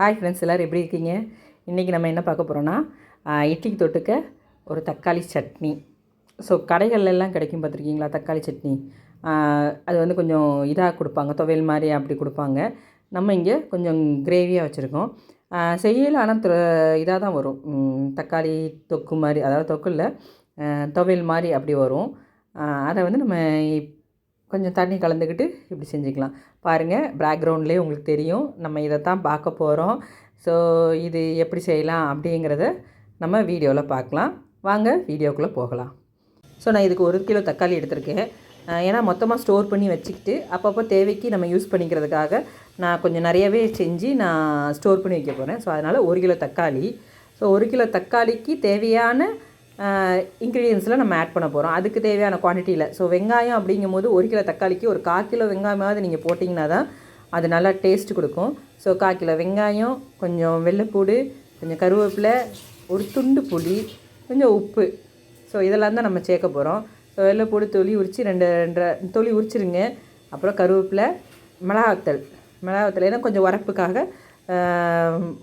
Hi friends எல்லோரும் எப்படி இருக்கீங்க? இன்றைக்கி நம்ம என்ன பார்க்க போகிறோன்னா இட்லிக்கு தொட்டுக்க ஒரு தக்காளி சட்னி. ஸோ கடைகள்லாம் கிடைக்கும் பார்த்துருக்கீங்களா தக்காளி சட்னி? அது வந்து கொஞ்சம் இதாக கொடுப்பாங்க துவையல் மாதிரி அப்படி கொடுப்பாங்க. நம்ம இங்கே கொஞ்சம் கிரேவியாக வச்சுருக்கோம். செய்யல ஆனால் இதாக தான் வரும். தக்காளி தொக்கு மாதிரி அதாவது தொக்கு இல்லை துவையல் மாதிரி அப்படி வரும். அதை வந்து நம்ம கொஞ்சம் தண்ணி கலந்துக்கிட்டு இப்படி செஞ்சுக்கலாம். பாருங்கள் பேக்ரவுண்ட்லேயே உங்களுக்கு தெரியும். நம்ம இதை தான் பார்க்க போகிறோம் ஸோ இது எப்படி செய்யலாம் அப்படிங்கிறத நம்ம வீடியோவில் பார்க்கலாம். வாங்க வீடியோக்குள்ளே போகலாம். ஸோ நான் இதுக்கு ஒரு கிலோ தக்காளி எடுத்திருக்கேன். ஏன்னா மொத்தமாக ஸ்டோர் பண்ணி வச்சுக்கிட்டு அப்பப்போ தேவைக்கு நம்ம யூஸ் பண்ணிக்கிறதுக்காக நான் கொஞ்சம் நிறையவே செஞ்சு நான் ஸ்டோர் பண்ணி வைக்க போகிறேன் ஸோ அதனால் ஒரு கிலோ தக்காளி. ஸோ ஒரு கிலோ தக்காளிக்கு தேவையான இன்க்ரீடியன்ஸ்லாம் நம்ம ஆட் பண்ண போகிறோம் அதுக்கு தேவையான குவான்டிட்டியில் ஸோ வெங்காயம் அப்படிங்கும் போது ஒரு கிலோ தக்காளிக்கு ஒரு கால் கிலோ வெங்காயமாவது நீங்கள் போட்டிங்கன்னா தான் அது நல்லா டேஸ்ட் கொடுக்கும். ஸோ கால் கிலோ வெங்காயம் கொஞ்சம் வெள்ளைப்பூடு கொஞ்சம் கருவேப்பிலை ஒரு துண்டு புளி கொஞ்சம் உப்பு. ஸோ இதெல்லாம் தான் நம்ம சேர்க்க போகிறோம் ஸோ வெள்ளைப்பூடு தொளி உரித்து ரெண்டு ரெண்டரை தொளி உரிச்சிருங்க. அப்புறம் கருவேப்பிலை மிளகாத்தல் மிளகாத்தல் ஏன்னா கொஞ்சம் உரப்புக்காக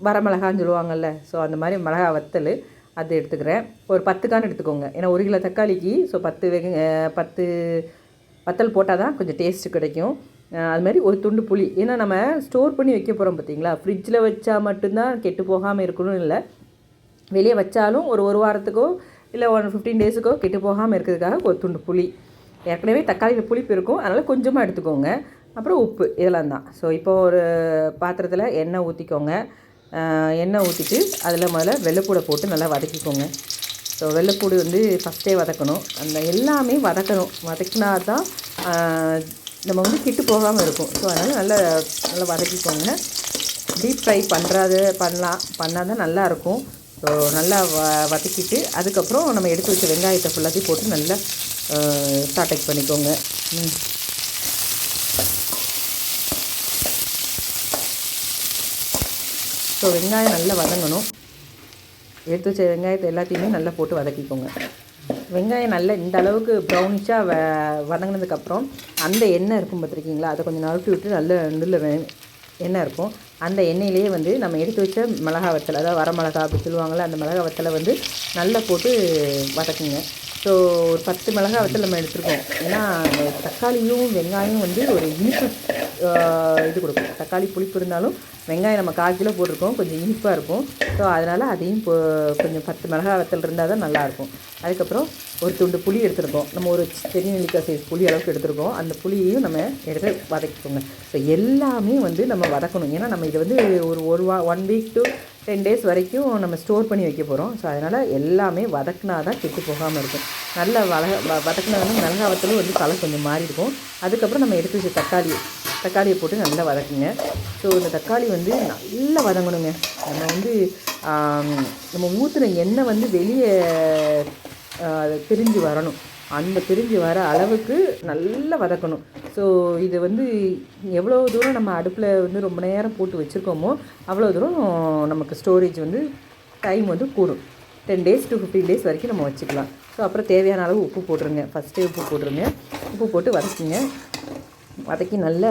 வரமிளகான்னு சொல்லுவாங்கல்ல. ஸோ அந்த மாதிரி மிளகா வத்தல். அது எடுத்துக்கிறேன். ஒரு பத்து கான் எடுத்துக்கோங்க. ஏன்னா ஒரு கிலோ தக்காளிக்கு ஸோ பத்து வெகு பத்து வத்தல் போட்டால் தான் கொஞ்சம் டேஸ்ட்டு கிடைக்கும். அது மாதிரி ஒரு துண்டு புளி. ஏன்னா நம்ம ஸ்டோர் பண்ணி வைக்க போகிறோம் பார்த்தீங்களா ஃப்ரிட்ஜில் வச்சா மட்டும்தான் கெட்டு போகாமல் இருக்கணும்னு இல்லை. வெளியே வச்சாலும் ஒரு ஒரு வாரத்துக்கோ இல்லை ஒன் ஃபிஃப்டீன் டேஸுக்கோ கெட்டு போகாமல் இருக்கிறதுக்காக ஒரு துண்டு புளி. ஏற்கனவே தக்காளியில் புளிப்பு இருக்கும். அதனால் கொஞ்சமாக எடுத்துக்கோங்க. அப்புறம் உப்பு இதெல்லாம் தான். ஸோ இப்போ ஒரு பாத்திரத்தில் எண்ணெய் ஊற்றிக்கோங்க எண்ணெய் ஊற்றிட்டு அதில் முதல்ல வெள்ளைப்பூடை போட்டு நல்லா வதக்கிக்கோங்க. ஸோ வெள்ளைப்பூடு வந்து ஃபஸ்ட்டே வதக்கணும். அந்த எல்லாமே வதக்கணும். வதக்கினா தான் நம்ம வந்து கிட்டு போகாமல் இருக்கும். ஸோ அதனால் நல்லா நல்லா வதக்கிக்கோங்க. டீப் ஃப்ரை பண்ணுறது பண்ணலாம் பண்ணால் தான் நல்லாயிருக்கும் ஸோ நல்லா வ வதக்கிட்டு அதுக்கப்புறம் நம்ம எடுத்து வச்ச வெங்காயத்தை ஃபுல்லாத்தையும் போட்டு நல்லா சாட்டக் பண்ணிக்கோங்க. ம். ஸோ வெங்காயம் நல்லா வதங்கணும். எடுத்து வச்ச வெங்காயத்தை எல்லாத்தையுமே நல்லா போட்டு வதக்கிக்கோங்க. வெங்காயம் நல்லா இந்த அளவுக்கு ப்ரௌனிஷாக வ வதங்கினதுக்கப்புறம் அந்த எண்ணெய் இருக்கும் பார்த்துருக்கீங்களா? அதை கொஞ்சம் நறுக்கி விட்டு நல்ல நடுவில் எண்ணெய் இருக்கும். அந்த எண்ணெயிலேயே வந்து நம்ம எடுத்து வச்ச மிளகா வத்தல் அதாவது வர மிளகா அப்படி சொல்லுவாங்கள்ல அந்த மிளகா வத்தலை வந்து நல்லா போட்டு வதக்குங்க. ஸோ ஒரு பத்து மிளகா வத்தல் நம்ம எடுத்துருக்கோம். ஏன்னா தக்காளியும் வெங்காயம் வந்து ஒரு இனிப்பு இது கொடுக்கும். தக்காளி புளிப்பு இருந்தாலும் வெங்காயம் நம்ம கால் கிலோ போட்டிருக்கோம். கொஞ்சம் இனிப்பாக இருக்கும். ஸோ அதனால் அதையும் இப்போ கொஞ்சம் பத்து மிளகா வத்தல் இருந்தால் தான் நல்லாயிருக்கும். அதுக்கப்புறம் ஒரு துண்டு புளி எடுத்துருக்கோம். நம்ம ஒரு பெரிய நெல்லிக்காய் சைஸ் புளி அளவுக்கு எடுத்துருக்கோம். அந்த புளியையும் நம்ம எடுத்து வதக்கிக்கோங்க. ஸோ எல்லாமே வந்து நம்ம வதக்கணும். ஏன்னா நம்ம இதை வந்து ஒரு ஒரு வா one week to ten days வரைக்கும் நம்ம ஸ்டோர் பண்ணி வைக்க போகிறோம் ஸோ அதனால் எல்லாமே வதக்கினா தான் கெட்டு போகாமல் இருக்கும். நல்ல வளக வ- வதக்குனா வந்து மிளகா வந்து கலர் கொஞ்சம் மாறி இருக்கும். அதுக்கப்புறம் நம்ம எடுத்து வச்ச தக்காளி தக்காளியை போட்டு நல்லா வதக்குங்க. ஸோ இந்த தக்காளி வந்து நல்லா வதங்கணுங்க. நம்ம வந்து நம்ம ஊற்றுன எண்ணெய் வந்து வெளியே பிரிஞ்சு வரணும். அந்த பிரிஞ்சு வர அளவுக்கு நல்லா வதக்கணும். ஸோ இது வந்து எவ்வளோ தூரம் நம்ம அடுப்பில் வந்து ரொம்ப நேரம் போட்டு வச்சுருக்கோமோ அவ்வளோ தூரம் நமக்கு ஸ்டோரேஜ் வந்து டைம் வந்து கூடும். Ten days to fifteen days வரைக்கும் நம்ம வச்சுக்கலாம். ஸோ அப்புறம் தேவையான அளவு உப்பு போட்டுருங்க. ஃபஸ்ட்டே உப்பு போட்டுருங்க. உப்பு போட்டு வதக்கிங்க. வதக்கி நல்லா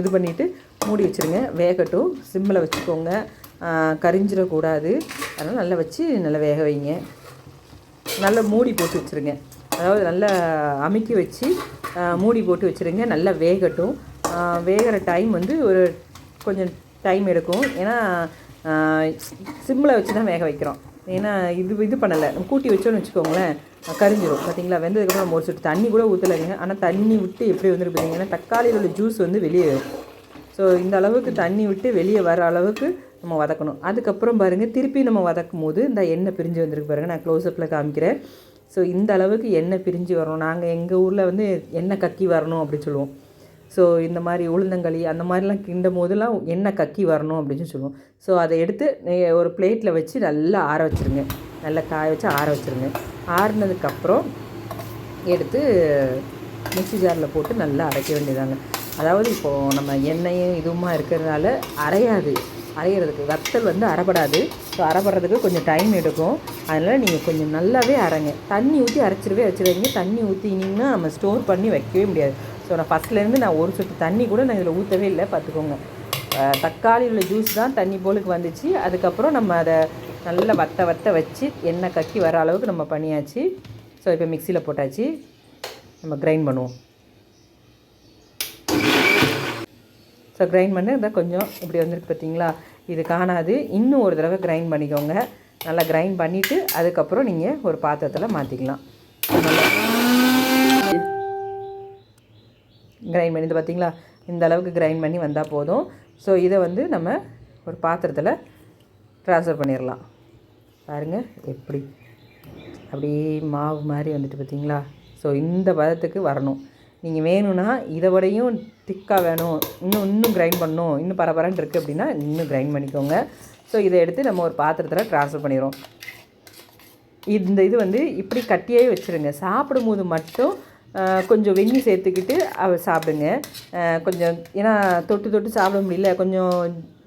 இது பண்ணிவிட்டு மூடி வச்சுருங்க. வேகட்டும். சிம்மில் வச்சுக்கோங்க. கரிஞ்சிடக்கூடாது. அதனால் நல்லா வச்சு நல்லா வேக வைங்க. நல்லா மூடி போட்டு வச்சுருங்க. அதாவது நல்லா அமுக்கி வச்சு மூடி போட்டு வச்சுருங்க நல்லா வேகட்டும். வேகிற டைம் வந்து ஒரு கொஞ்சம் டைம் எடுக்கும். ஏன்னா சிம்மில் வச்சு தான் வேக வைக்கிறோம். ஏன்னா இது இது பண்ணலை. கூட்டி வச்சோன்னு வச்சுக்கோங்களேன் கரிஞ்சிரும். பார்த்தீங்களா வெந்ததுக்கப்புறம் நம்ம ஒரு சுட்டு தண்ணி கூட ஊற்றலைங்க ஆனால் தண்ணி விட்டு எப்படி வந்துருக்கு பார்த்தீங்கன்னா தக்காளியில் உள்ள ஜூஸ் வந்து வெளியே வரும். ஸோ இந்த அளவுக்கு தண்ணி விட்டு வெளியே வர அளவுக்கு நம்ம வதக்கணும். அதுக்கப்புறம் பாருங்கள் திருப்பி நம்ம வதக்கும் போது இந்த எண்ணெய் பிரிஞ்சு வந்திருக்கு பாருங்கள் நான் க்ளோஸ்அப்பில் காமிக்கிறேன். ஸோ இந்த அளவுக்கு எண்ணெய் பிரிஞ்சு வரணும். நாங்கள் எங்கள் ஊரில் வந்து எண்ணெய் கக்கி வரணும் அப்படின்னு சொல்லுவோம். ஸோ இந்த மாதிரி உளுந்தங்களி அந்த மாதிரிலாம் கிண்டும் போதெல்லாம் எண்ணெய் கக்கி வரணும் அப்படின்னு சொல்லுவோம். ஸோ அதை எடுத்து ஒரு பிளேட்டில் வச்சு நல்லா ஆற வச்சுருங்க. நல்லா காய வச்சு ஆற வச்சுருங்க. ஆறுனதுக்கப்புறம் எடுத்து மிக்சி ஜாரில் போட்டு நல்லா அரைக்க வேண்டியதாங்க. அதாவது இப்போது நம்ம எண்ணெயும் இதுவுமா இருக்கிறதுனால அரையாது. அரைகிறதுக்கு வத்தல் வந்து அரைப்படாது. ஸோ அரைப்படுறதுக்கு கொஞ்சம் டைம் எடுக்கும். அதனால் நீங்கள் கொஞ்சம் நல்லாவே அரைங்க. தண்ணி ஊற்றி அரைச்சிடவே அரைச்சிடுவீங்க தண்ணி ஊற்றினீங்கன்னா நம்ம ஸ்டோர் பண்ணி வைக்கவே முடியாது. ஸோ நான் ஃபஸ்ட்லேருந்து நான் ஒரு சொட்டு தண்ணி கூட நான் இதில் ஊற்றவே இல்லை. பார்த்துக்கோங்க. தக்காளி உள்ள ஜூஸ் தான் தண்ணி போலுக்கு வந்துச்சு. அதுக்கப்புறம் நம்ம அதை நல்லா வத்த வத்த வச்சு எண்ணெய் கக்கி வர அளவுக்கு நம்ம பண்ணியாச்சு. ஸோ இப்போ மிக்சியில் போட்டாச்சு. நம்ம கிரைண்ட் பண்ணுவோம். ஸோ கிரைண்ட் பண்ணி இருந்தால் கொஞ்சம் இப்படி வந்துருக்கு பார்த்தீங்களா? இது காணாது. இன்னும் ஒரு தடவை கிரைண்ட் பண்ணிக்கோங்க. நல்லா கிரைண்ட் பண்ணிவிட்டு அதுக்கப்புறம் நீங்கள் ஒரு பாத்திரத்தில் மாற்றிக்கலாம் கிரைண்ட் பண்ணி இது பார்த்தீங்களா? இந்த அளவுக்கு கிரைண்ட் பண்ணி வந்தால் போதும். ஸோ இதை வந்து நம்ம ஒரு பாத்திரத்தில் ட்ரான்ஸ்ஃபர் பண்ணிடலாம் பாருங்கள் எப்படி? அப்படியே மாவு மாதிரி வந்துட்டு பார்த்தீங்களா? ஸோ இந்த பதத்துக்கு வரணும். நீங்கள் வேணும்னா இதை விடையும் திக்காக வேணும். இன்னும் இன்னும் கிரைண்ட் பண்ணணும். இன்னும் பரபரன்னு இருக்குது அப்படின்னா இன்னும் கிரைண்ட் பண்ணிக்கோங்க. ஸோ இதை எடுத்து நம்ம ஒரு பாத்திரத்தில் ட்ரான்ஸ்ஃபர் பண்ணிடுறோம். இந்த இது வந்து இப்படி கட்டியே வச்சுருங்க. சாப்பிடும்போது மட்டும் கொஞ்சம் வெந்நி சேர்த்துக்கிட்டு அவள் சாப்பிடுங்க. கொஞ்சம் ஏன்னா தொட்டு தொட்டு சாப்பிட முடியல. கொஞ்சம்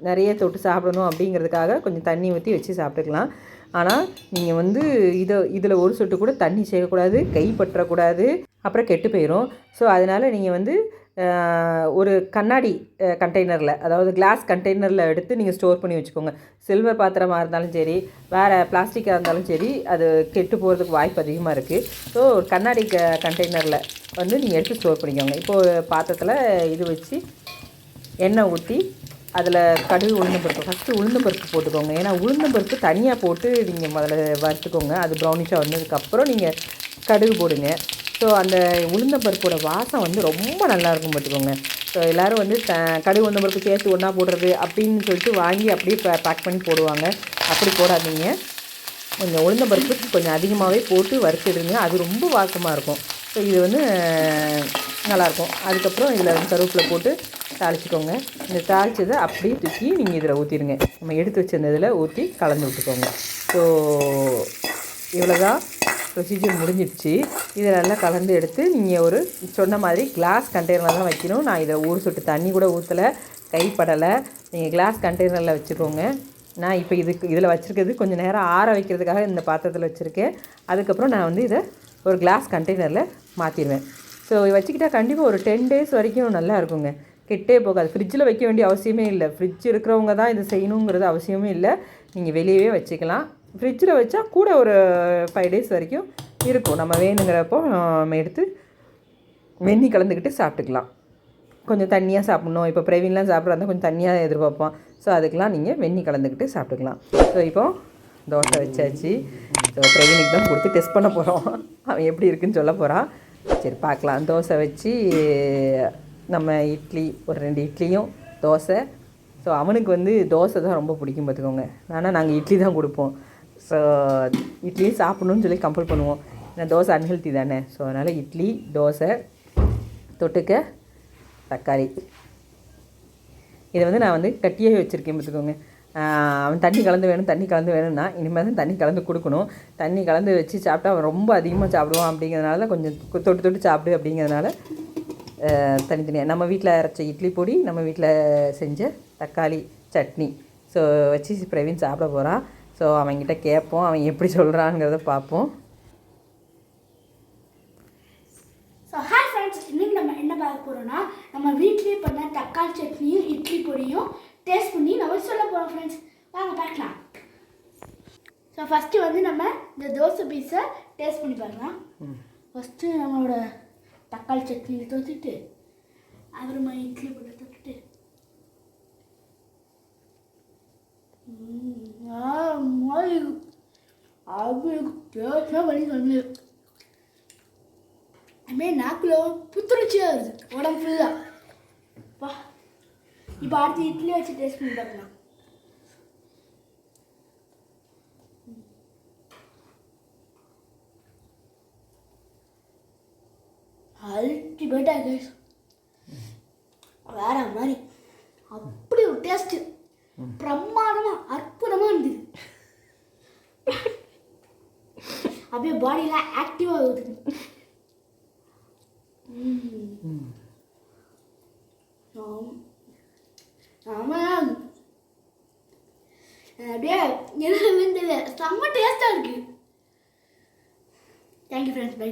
நிறைய தொட்டு சாப்பிடணும் அப்படிங்கிறதுக்காக கொஞ்சம் தண்ணி ஊற்றி வச்சு சாப்பிட்டுக்கலாம். ஆனால் நீங்கள் வந்து இதை இதில் ஒரு சொட்டு கூட தண்ணி சேர்க்கக்கூடாது கை பற்றக்கூடாது. அப்புறம் கெட்டு போயிடும் ஸோ அதனால் நீங்கள் வந்து ஒரு கண்ணாடி கண்டெய்னரில் அதாவது கிளாஸ் கண்டெய்னரில் எடுத்து நீங்கள் ஸ்டோர் பண்ணி வச்சுக்கோங்க. சில்வர் பாத்திரமாக இருந்தாலும் சரி வேறு பிளாஸ்டிக்காக இருந்தாலும் சரி அது கெட்டு போகிறதுக்கு வாய்ப்பு அதிகமாக இருக்குது ஸோ ஒரு கண்ணாடி க கண்டெய்னரில் வந்து நீங்கள் எடுத்து ஸ்டோர் பண்ணிக்கோங்க. இப்போது ஒரு பாத்திரத்தில் இது வச்சு எண்ணெய் ஊற்றி அதில் கடுகு உளுந்தம்பருப்பு ஃபஸ்ட்டு உளுந்தம்பருப்பு போட்டுக்கோங்க. ஏன்னா உளுந்தம்பருப்பு தனியாக போட்டு நீங்கள் முதல்ல வறுத்துக்கோங்க. அது ப்ரௌனிஷாக வந்ததுக்கப்புறம் நீங்கள் கடுகு போடுங்க. ஸோ அந்த உளுந்தம்பருப்போட வாசம் வந்து ரொம்ப நல்லாயிருக்கும் பார்த்துக்கோங்க. ஸோ எல்லோரும் வந்து த கடுகு உளுந்தம்பருப்பு சேர்த்து ஒன்றா போடுறது அப்படின்னு சொல்லிட்டு வாங்கி அப்படியே பேக் பண்ணி போடுவாங்க. அப்படி போடாதீங்க. கொஞ்சம் உளுந்த பருப்பு கொஞ்சம் அதிகமாகவே போட்டு வறுத்துடுங்க. அது ரொம்ப வாசமாக இருக்கும். ஸோ இது வந்து நல்லாயிருக்கும் அதுக்கப்புறம் இதில் வந்து கருவேப்பிலை போட்டு தாளிச்சிக்கோங்க. இந்த தாளிச்சதை அப்படியே தூக்கி நீங்கள் இதில் ஊற்றிடுங்க நம்ம எடுத்து வச்சிருந்ததில் ஊற்றி கலந்து விட்டுக்கோங்க. ஸோ இவ்வளோதான் ப்ரொசீஜர் முடிஞ்சிடுச்சு. இதை நல்லா கலந்து எடுத்து நீங்கள் ஒரு சொன்ன மாதிரி கிளாஸ் கண்டெய்னரில் தான் வைக்கணும். நான் இதை ஊர் சொட்டு தண்ணி கூட ஊற்றலை கைப்படலை நீங்கள் கிளாஸ் கண்டெய்னரில் வச்சுக்கோங்க. நான் இப்போ இதுக்கு இதில் வச்சுருக்கிறது கொஞ்சம் நேரம் ஆற வைக்கிறதுக்காக இந்த பாத்திரத்தில் வச்சுருக்கேன். அதுக்கப்புறம் நான் வந்து இதை ஒரு கிளாஸ் கண்டெய்னரில் மாற்றிடுவேன் ஸோ வச்சுக்கிட்டால் கண்டிப்பாக ஒரு டென் டேஸ் வரைக்கும் நல்லா இருக்குங்க. கெட்டே போகாது. ஃப்ரிட்ஜில் வைக்க வேண்டிய அவசியமே இல்லை. ஃப்ரிட்ஜ் இருக்கிறவங்க தான் இதை செய்யணுங்கிறது அவசியமே இல்லை. நீங்கள் வெளியவே வச்சுக்கலாம். ஃப்ரிட்ஜில் வச்சா கூட ஒரு ஃபைவ் டேஸ் வரைக்கும் இருக்கும். நம்ம வேணுங்கிறப்போ நம்ம எடுத்து வெந்நி கலந்துக்கிட்டு சாப்பிட்டுக்கலாம். கொஞ்சம் தண்ணியாக சாப்பிட்ணும். இப்போ பிரவீன்லாம் சாப்பிட்றதா கொஞ்சம் தண்ணியாக எதிர்பார்ப்போம் ஸோ அதுக்கெலாம் நீங்கள் வெந்நி கலந்துக்கிட்டு சாப்பிட்டுக்கலாம். ஸோ இப்போது தோசை வச்சாச்சு. ஸோ பிரவீனுக்கு தான் கொடுத்து டெஸ்ட் பண்ண போகிறோம் அவன் எப்படி இருக்குன்னு சொல்ல போகிறான் சரி பார்க்கலாம். தோசை வச்சு நம்ம இட்லி ஒரு ரெண்டு இட்லியும் தோசை. ஸோ அவனுக்கு வந்து தோசை தான் ரொம்ப பிடிக்கும் பார்த்துக்கோங்க. ஆனால் நாங்கள் இட்லி தான் கொடுப்போம். ஸோ இட்லி சாப்பிட்ணுன்னு சொல்லி கம்பல் பண்ணுவோம். ஏன்னா தோசை அன்ஹெல்த்தி தானே. ஸோ அதனால் இட்லி தோசை தொட்டுக்க தக்காளி. இதை வந்து நான் வந்து கட்டியே வச்சுருக்கேன் பார்த்துக்கோங்க. அவன் தண்ணி கலந்து வேணும் தண்ணி கலந்து வேணும்னா இனிமேல் தான் தண்ணி கலந்து கொடுக்கணும். தண்ணி கலந்து வச்சு சாப்பிட்டா அவன் ரொம்ப அதிகமாக சாப்பிடுவான் அப்படிங்கிறதுனால கொஞ்சம் தொட்டு தொட்டு சாப்பிடு அப்படிங்கிறதுனால தனித்தனியாக நம்ம வீட்டில் அரைச்ச இட்லி பொடி நம்ம வீட்டில் செஞ்ச தக்காளி சட்னி. ஸோ வச்சு பிரவீன் சாப்பிட போகிறான் ஸோ அவன்கிட்ட கேட்போம் அவன் எப்படி சொல்கிறாங்கிறத பார்ப்போம். ஸோ ஹாய் ஃப்ரெண்ட்ஸ் இன்னைக்கு நம்ம என்ன பார்க்க போகிறோம்னா நம்ம வீட்லேயே பண்ண தக்காளி சட்னியும் இட்லி பொடியும் டேஸ்ட் பண்ணி நம்ம சொல்ல போகிறோம் ஃப்ரெண்ட்ஸ் வாங்க பார்க்கலாம். ஸோ ஃபஸ்ட்டு வந்து நம்ம இந்த தோசை பீஸை டேஸ்ட் பண்ணி பார்க்கலாம். ஃபஸ்ட்டு நம்மளோட தக்காளி சட்னி தொட்டுட்டு அப்புறமா இட்லி பொடி தொட்டுட்டு ம், ஆ, மாதிரி அது பேச வழி சொல்லு. அப்படியே நாக்குல புத்துணர்ச்சியாக வருது. உடம்பு ஃபுல்லாக வா. இப்போ அடுத்து இட்லி வச்சு டேஸ்ட் பண்ணி பார்க்கலாம். அல்டிமேட்டாக கேஸ் வேற மாதிரி அப்படி ஒரு டேஸ்ட்டு பிரமாதமாக அற்புதமாக இருந்தது அப்படியே பாடியெலாம் ஆக்டிவாக ஆகுது ஆமாம் அப்படியே என்ன தெரியல செம்ம டேஸ்டாக இருக்குது தேங்க்யூ ஃப்ரெண்ட்ஸ் பை